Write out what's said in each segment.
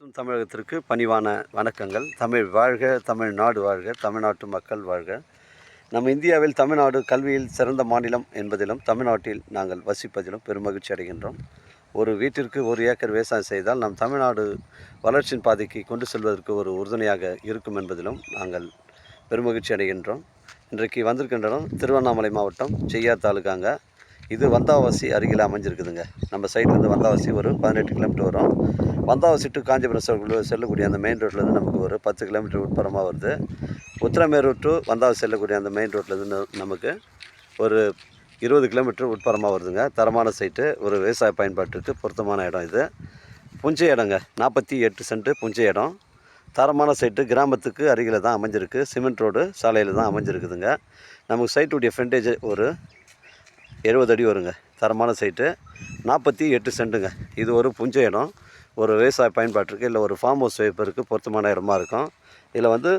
மற்றும் தமிழகத்திற்கு பணிவான வணக்கங்கள். தமிழ் வாழ்க தமிழ்நாடு வாழ்க தமிழ்நாட்டு மக்கள் வாழ்க. நம்ம இந்தியாவில் தமிழ்நாடு கல்வியில் சிறந்த மாநிலம் என்பதிலும் தமிழ்நாட்டில் நாங்கள் வசிப்பதிலும் பெருமகிழ்ச்சி அடைகின்றோம். ஒரு வீட்டிற்கு ஒரு ஏக்கர் விவசாயம் செய்தால் நம் தமிழ்நாடு வளர்ச்சியின் பாதைக்கு கொண்டு செல்வதற்கு ஒரு உறுதுணையாக இருக்கும் என்பதிலும் நாங்கள் பெருமகிழ்ச்சி அடைகின்றோம். இன்றைக்கு வந்திருக்கின்றோம் திருவண்ணாமலை மாவட்டம் செய்யார் தாலுக்காங்க இது வந்தாவாசி அருகில் அமைஞ்சிருக்குதுங்க. நம்ம சைட்லேருந்து வந்தாவாசி ஒரு பதினெட்டு கிலோமீட்டர் வரும். வந்தாவாசி டு காஞ்சிபுரம் செல்லக்கூடிய அந்த மெயின் ரோட்லேருந்து நமக்கு ஒரு பத்து கிலோமீட்டர் உட்புறமாக வருது. உத்தரமேரூர் டு வந்தாவாசி செல்லக்கூடிய அந்த மெயின் ரோட்லேருந்து நமக்கு ஒரு இருபது கிலோமீட்டர் உட்புறமாக வருதுங்க. தரமான சைட்டு ஒரு விவசாய பயன்பாட்டுக்கு பொருத்தமான இடம் இது. புஞ்சை இடங்க நாற்பத்தி எட்டு சென்ட்டு புஞ்சை இடம். தரமான சைட்டு கிராமத்துக்கு அருகில் தான் அமைஞ்சிருக்கு. சிமெண்ட் ரோடு சாலையில் தான் அமைஞ்சிருக்குதுங்க. நமக்கு சைட்டுடைய ஃப்ரண்டேஜ் ஒரு எழுபது அடி வருங்க. தரமான சைட்டு நாற்பத்தி எட்டு சென்ட்டுங்க இது ஒரு புஞ்சை இடம். ஒரு விவசாய பயன்பாட்டிற்கு இல்லை ஒரு ஃபார்ம் ஹவுஸ் வைப்பருக்கு பொருத்தமான இடமா இருக்கும். இதில் வந்து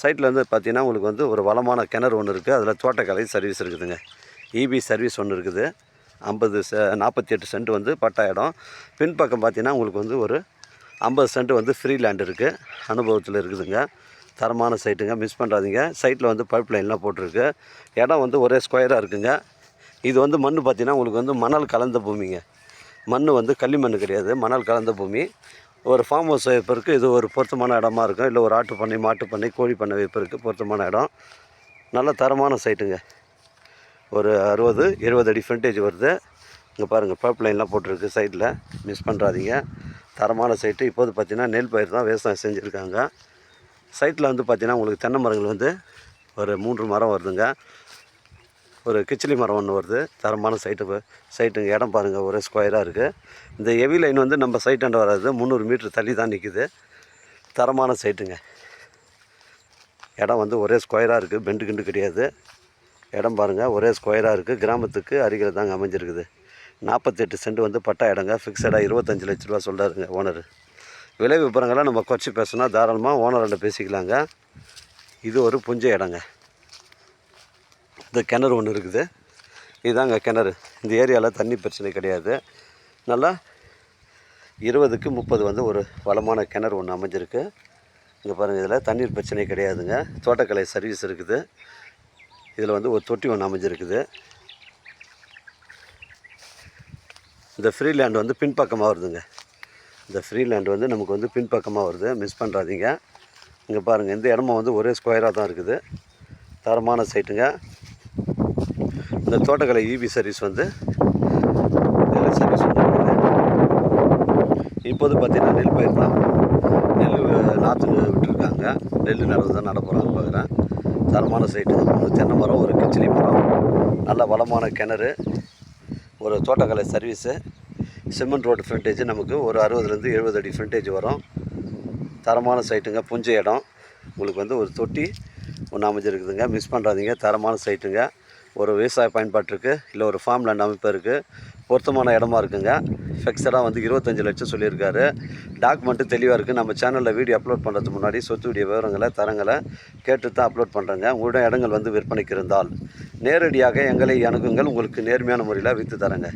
சைட்டில் வந்து பார்த்திங்கன்னா உங்களுக்கு வந்து ஒரு வளமான கிணறு ஒன்று இருக்குது அதில் தோட்டக்கலை சர்வீஸ் இருக்குதுங்க. இபி சர்வீஸ் ஒன்று இருக்குது. ஐம்பது செ நாற்பத்தி எட்டு சென்ட் வந்து பட்டா இடம். பின்பக்கம் பார்த்திங்கன்னா உங்களுக்கு வந்து ஒரு ஐம்பது சென்ட் வந்து ஃப்ரீ லேண்ட் இருக்குது அனுபவத்தில் இருக்குதுங்க. தரமான சைட்டுங்க. மிஸ் பண்ணுறாதீங்க சைட்டில் வந்து பைப் லைன்லாம் போட்டிருக்கு. இடம் வந்து ஒரே ஸ்கொயராக இருக்குங்க. இது வந்து மண் பார்த்தீங்கன்னா உங்களுக்கு வந்து மணல் கலந்த பூமிங்க. மண் வந்து களிமண் கிடையாது. மணல் கலந்த பூமி. ஒரு ஃபார்ம் ஹவுஸ் வைப்பதற்கு இது ஒரு பொருத்தமான இடமா இருக்கும். இல்லை ஒரு ஆட்டு பண்ணை மாட்டு பண்ணை கோழி பண்ணை வைப்பதற்கு பொருத்தமான இடம். நல்ல தரமான சைட்டுங்க. ஒரு அறுபது எழுபது அடி ஃப்ரண்டேஜ் வருது. இங்கே பாருங்கள் பைப் லைன்லாம் போட்டிருக்கு சைட்டில் மிஸ் பண்ணுறாதீங்க தரமான சைட்டு இப்போது பார்த்தீங்கன்னா நெல் பயிர் தான் விவசாயம் செஞ்சுருக்காங்க. சைட்டில் வந்து பார்த்தீங்கன்னா உங்களுக்கு தென்னை மரங்கள் வந்து ஒரு மூன்று மரம் வருதுங்க. ஒரு கிச்சிலி மரம் ஒன்று வருது. தரமான சைட்டு சைட்டுங்க. இடம் பாருங்கள் ஒரே ஸ்கொயராக இருக்குது இந்த ஹெவி லைன் வந்து நம்ம சைட்டாண்ட வராது. முந்நூறு மீட்ரு தள்ளி தான் நிற்குது தரமான சைட்டுங்க. இடம் வந்து ஒரே ஸ்கொயராக இருக்குது பெண்டு கிண்டு கிடையாது. இடம் பாருங்கள் ஒரே ஸ்கொயராக இருக்குது கிராமத்துக்கு அருகில் தாங்க அமைஞ்சிருக்குது. நாற்பத்தெட்டு சென்ட் வந்து பட்டா இடங்க. ஃபிக்ஸடாக இருபத்தஞ்சு லட்ச ரூபா சொல்கிறாருங்க ஓனர் விலை விவரங்கள்லாம் நம்ம குறைச்சி பேசினா தாராளமாக ஓனர்கிட்ட பேசிக்கலாங்க. இது ஒரு புஞ்ச இடங்க. இந்த கிணறு ஒன்று இருக்குது. இதுதாங்க கிணறு. இந்த ஏரியாவில் தண்ணி பிரச்சனை கிடையாது. நல்லா இருபதுக்கு முப்பது வந்து ஒரு வளமான கிணறு ஒன்று அமைஞ்சிருக்கு. இங்கே பாருங்கள் இதில் தண்ணீர் பிரச்சனை கிடையாதுங்க. தோட்டக்கலை சர்வீஸ் இருக்குது. இதில் வந்து ஒரு தொட்டி ஒன்று அமைஞ்சிருக்குது. இந்த ஃப்ரீ லேண்ட் வந்து பின்பக்கமாக வருதுங்க. இந்த ஃப்ரீ லேண்ட் வந்து நமக்கு வந்து பின்பக்கமாக வருது. மிஸ் பண்ணுறாதீங்க இங்கே பாருங்கள் இந்த இடமும் வந்து ஒரே ஸ்கொயராக தான் இருக்குது. தரமான சைட்டுங்க இந்த தோட்டக்கலை இபி சர்வீஸ் வந்து சர்வீஸ் இப்போது பார்த்திங்கன்னா நெல் பயிர் தான். நெல் நாற்று விட்டுருக்காங்க. நெல் நடவு தான் நட பார்க்குறேன். தரமான சைட்டு ஒரு தென்னை மரம் ஒரு கிச்சிலி மரம். நல்ல வளமான கிணறு. ஒரு தோட்டக்கலை சர்வீஸு சிமெண்ட் ரோடு ஃப்ரண்டேஜ் நமக்கு ஒரு அறுபதுலேருந்து எழுபது அடி ஃப்ரண்டேஜ் வரும். தரமான சைட்டுங்க புஞ்ச இடம். உங்களுக்கு வந்து ஒரு தொட்டி ஒன்று அமைஞ்சிருக்குதுங்க. மிஸ் பண்ணுறாதீங்க தரமான சைட்டுங்க ஒரு விவசாய பயன்பாட்டிற்கு இல்லை ஒரு ஃபார்ம் லேண்ட் இருக்குது பொருத்தமான இடமா இருக்குங்க. ஃபிக்ஸடாக வந்து இருபத்தஞ்சு லட்சம் சொல்லியிருக்காரு. டாக்குமெண்ட்டு தெளிவாக இருக்குது நம்ம சேனலில் வீடியோ அப்லோட் பண்ணுறதுக்கு முன்னாடி சொத்துடைய விவரங்களை தரங்களை கேட்டு தான் அப்லோட் பண்ணுறேங்க உங்களுடைய இடங்கள் வந்து விற்பனைக்கு இருந்தால் நேரடியாக எங்களை அணுகுங்கள். உங்களுக்கு நேர்மையான முறையில் விற்று தரேங்க.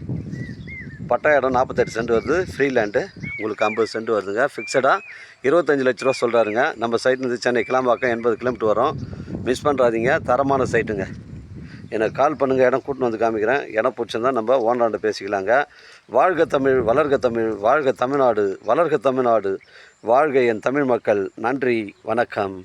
பட்டா இடம் நாற்பத்தெட்டு சென்ட் வருது. ஃப்ரீ லேண்டு உங்களுக்கு ஐம்பது சென்ட் வருதுங்க. ஃபிக்ஸடாக இருபத்தஞ்சு லட்ச ரூபா சொல்கிறாருங்க நம்ம சைட்லேருந்து சென்னை கிளாம்பாக்கம் எண்பது கிலோமீட்டர் வரும். மிஸ் பண்ணுறாதீங்க தரமான சைட்டுங்க எனக்கு கால் பண்ணுங்கள் இடம் கூட்டின்னு வந்து காமிக்கிறேன். இடம் பிடிச்சிருந்தா நம்ம ஓனராண்ட பேசிக்கலாங்க. வாழ்க தமிழ் வளர்க தமிழ் வாழ்க தமிழ்நாடு வளர்க தமிழ்நாடு. வாழ்க என் தமிழ் மக்கள். நன்றி. வணக்கம்.